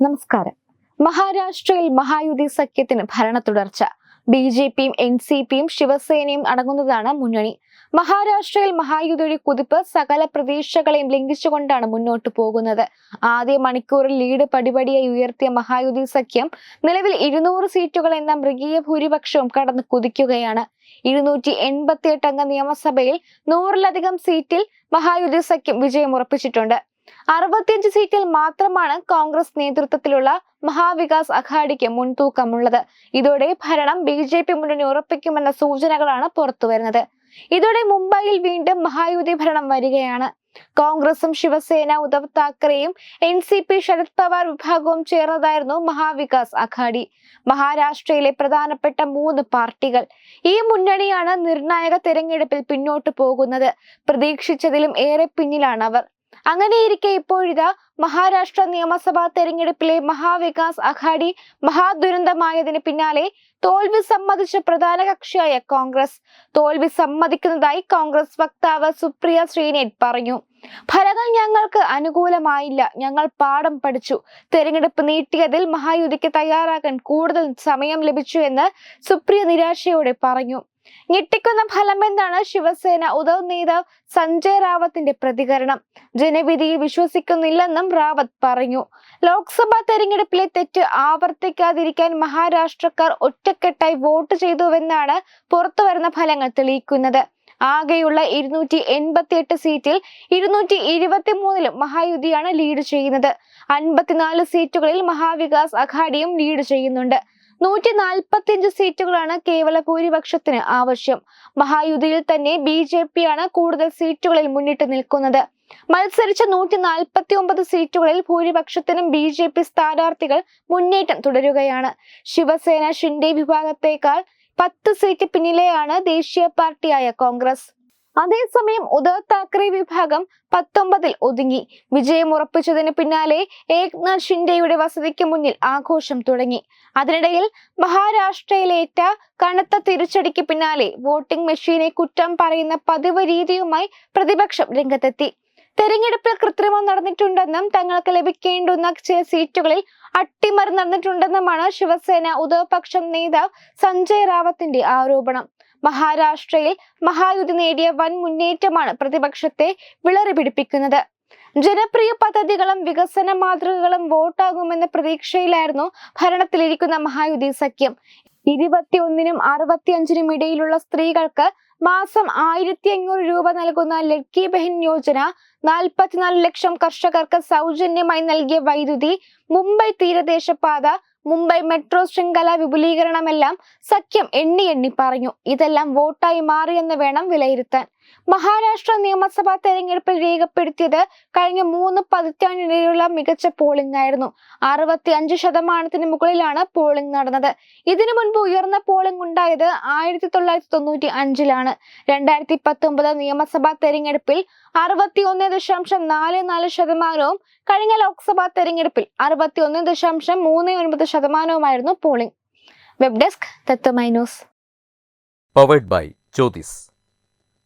നമസ്കാരം. മഹാരാഷ്ട്രയിൽ മഹായുതി സഖ്യത്തിന് ഭരണ തുടർച്ച. ബി ജെ പിയും എൻ സി പിയും ശിവസേനയും അടങ്ങുന്നതാണ് മുന്നണി. മഹാരാഷ്ട്രയിൽ മഹായുതിയുടെ കുതിപ്പ് സകല പ്രതീക്ഷകളെയും ലംഘിച്ചുകൊണ്ടാണ് മുന്നോട്ടു പോകുന്നത്. ആദ്യ മണിക്കൂറിൽ ലീഡ് പടിപടിയായി ഉയർത്തിയ മഹായുതി സഖ്യം നിലവിൽ ഇരുന്നൂറ് സീറ്റുകൾ എന്ന മൃഗീയ ഭൂരിപക്ഷവും കടന്ന് കുതിക്കുകയാണ്. ഇരുന്നൂറ്റി എൺപത്തിയെട്ട് അംഗ നിയമസഭയിൽ നൂറിലധികം സീറ്റിൽ മഹായുതി സഖ്യം വിജയം ഉറപ്പിച്ചിട്ടുണ്ട്. അറുപത്തിയഞ്ച് സീറ്റിൽ മാത്രമാണ് കോൺഗ്രസ് നേതൃത്വത്തിലുള്ള മഹാവികാസ് അഘാഡിക്ക് മുൻതൂക്കമുള്ളത്. ഇതോടെ ഭരണം ബി ജെ പി മുന്നണി ഉറപ്പിക്കുമെന്ന സൂചനകളാണ് പുറത്തുവരുന്നത്. ഇതോടെ മുംബൈയിൽ വീണ്ടും മഹായുതി ഭരണം വരികയാണ്. കോൺഗ്രസും Shiv Sena Uddhav താക്കറെയും N C P Sharad Pawar വിഭാഗവും ചേർന്നതായിരുന്നു മഹാവികാസ് അഘാഡി മഹാരാഷ്ട്രയിലെ പ്രധാനപ്പെട്ട മൂന്ന് പാർട്ടികൾ. ഈ മുന്നണിയാണ് നിർണായക തെരഞ്ഞെടുപ്പിൽ പിന്നോട്ടു പോകുന്നത്. പ്രതീക്ഷിച്ചതിലും ഏറെ പിന്നിലാണ് അവർ അങ്ങനെയിരിക്കെ ഇപ്പോഴിതാ മഹാരാഷ്ട്ര നിയമസഭാ തെരഞ്ഞെടുപ്പിലെ മഹാവികാസ് അഘാഡി മഹാദുരന്തമായതിന് പിന്നാലെ തോൽവി സമ്മതിച്ച പ്രധാന കക്ഷിയായ കോൺഗ്രസ്. തോൽവി സമ്മതിക്കുന്നതായി കോൺഗ്രസ് വക്താവ് സുപ്രിയ ശ്രീനേറ്റ് പറഞ്ഞു. ഫലങ്ങൾ ഞങ്ങൾക്ക് അനുകൂലമായില്ല. ഞങ്ങൾ പാഠം പഠിച്ചു. തെരഞ്ഞെടുപ്പ് നീട്ടിയതിൽ മഹായുതിക്ക് തയ്യാറാകാൻ കൂടുതൽ സമയം ലഭിച്ചു എന്ന് സുപ്രിയ നിരാശയോടെ പറഞ്ഞു. ഞെട്ടിക്കുന്ന ഫലം എന്നാണ് ശിവസേന ഉദവ് നേതാവ് സഞ്ജയ് റാവത്തിന്റെ പ്രതികരണം? ജനവിധിയിൽ വിശ്വസിക്കുന്നില്ലെന്നും റാവത്ത് പറഞ്ഞു. ലോക്സഭാ തെരഞ്ഞെടുപ്പിലെ തെറ്റ് ആവർത്തിക്കാതിരിക്കാൻ മഹാരാഷ്ട്രക്കാർ ഒറ്റക്കെട്ടായി വോട്ട് ചെയ്തുവെന്നാണ് പുറത്തുവരുന്ന ഫലങ്ങൾ തെളിയിക്കുന്നത്. ആകെയുള്ള ഇരുന്നൂറ്റി എൺപത്തി എട്ട് സീറ്റിൽ ഇരുന്നൂറ്റി ഇരുപത്തി മൂന്നിലും മഹായുതിയാണ് ലീഡ് ചെയ്യുന്നത്. അൻപത്തിനാല് സീറ്റുകളിൽ മഹാവികാസ് അഘാഡിയും ലീഡ് ചെയ്യുന്നുണ്ട്. നൂറ്റി നാൽപ്പത്തിയഞ്ച് സീറ്റുകളാണ് കേവല ഭൂരിപക്ഷത്തിന് ആവശ്യം. മഹായുതിയിൽ തന്നെ ബി ജെ പിയാണ് കൂടുതൽ സീറ്റുകളിൽ മുന്നിട്ട് നിൽക്കുന്നത്. മത്സരിച്ച നൂറ്റി നാൽപ്പത്തി ഒമ്പത് സീറ്റുകളിൽ ഭൂരിപക്ഷത്തിനും ബി ജെ പി സ്ഥാനാർത്ഥികൾ മുന്നേറ്റം തുടരുകയാണ്. ശിവസേന ഷിൻഡെ വിഭാഗത്തേക്കാൾ പത്ത് സീറ്റ് പിന്നിലെയാണ് ദേശീയ പാർട്ടിയായ കോൺഗ്രസ്. അതേസമയം ഉദ്ധവ് താക്കറെ വിഭാഗം പത്തൊമ്പതിൽ ഒതുങ്ങി. വിജയം ഉറപ്പിച്ചതിന് പിന്നാലെ ഏക്നാഥ് ഷിൻഡെയുടെ വസതിക്ക് മുന്നിൽ ആഘോഷം തുടങ്ങി. അതിനിടയിൽ മഹാരാഷ്ട്രയിലേറ്റ കനത്ത തിരിച്ചടിക്ക് പിന്നാലെ വോട്ടിംഗ് മെഷീനെ കുറ്റം പറയുന്ന പതിവ് രീതിയുമായി പ്രതിപക്ഷം രംഗത്തെത്തി. തെരഞ്ഞെടുപ്പിൽ കൃത്രിമം നടന്നിട്ടുണ്ടെന്നും തങ്ങൾക്ക് ലഭിക്കേണ്ടുന്ന ചില സീറ്റുകളിൽ അട്ടിമറി നടന്നിട്ടുണ്ടെന്നുമാണ് ശിവസേന ഉദ്ധവപക്ഷം നേതാവ് സഞ്ജയ് റാവത്തിന്റെ ആരോപണം. മഹാരാഷ്ട്രയിൽ മഹായുതി നേടിയ വൻ മുന്നേറ്റമാണ് പ്രതിപക്ഷത്തെ വിളറി പിടിപ്പിക്കുന്നത് ജനപ്രിയ പദ്ധതികളും വികസന മാതൃകകളും വോട്ടാകുമെന്ന പ്രതീക്ഷയിലായിരുന്നു ഭരണത്തിലിരിക്കുന്ന മഹായുതി സഖ്യം. ഇരുപത്തിയൊന്നിനും അറുപത്തിയഞ്ചിനും ഇടയിലുള്ള സ്ത്രീകൾക്ക് മാസം ആയിരത്തി അഞ്ഞൂറ് രൂപ നൽകുന്ന ലക്കി ബെഹിൻ യോജന നാൽപ്പത്തിനാല് ലക്ഷം കർഷകർക്ക് സൗജന്യമായി നൽകിയ വൈദ്യുതി മുംബൈ തീരദേശപാത മുംബൈ മെട്രോ ശൃംഖല വിപുലീകരണമെല്ലാം സഖ്യം എണ്ണി എണ്ണി പറഞ്ഞു. ഇതെല്ലാം വോട്ടായി മാറിയെന്ന് വേണം വിലയിരുത്താൻ. മഹാരാഷ്ട്ര നിയമസഭാ തെരഞ്ഞെടുപ്പിൽ രേഖപ്പെടുത്തിയത് കഴിഞ്ഞ മൂന്ന് പതിറ്റാണ്ടിനിടെയുള്ള മികച്ച പോളിംഗ് ആയിരുന്നു. അറുപത്തി അഞ്ച് ശതമാനത്തിന് മുകളിലാണ് പോളിംഗ് നടന്നത്. ഇതിനു മുൻപ് ഉയർന്ന പോളിംഗ് ഉണ്ടായത് ആയിരത്തി തൊള്ളായിരത്തി തൊണ്ണൂറ്റി അഞ്ചിലാണ് രണ്ടായിരത്തി പത്തൊമ്പത് നിയമസഭാ തെരഞ്ഞെടുപ്പിൽ അറുപത്തി ഒന്ന് ദശാംശം നാല് നാല് ശതമാനവും കഴിഞ്ഞ ലോക്സഭാ തെരഞ്ഞെടുപ്പിൽ അറുപത്തി ഒന്ന് ദശാംശം മൂന്ന് ഒൻപത് ശതമാനവുമായിരുന്നു polling web desk Tatwamayi news powered by Jyothis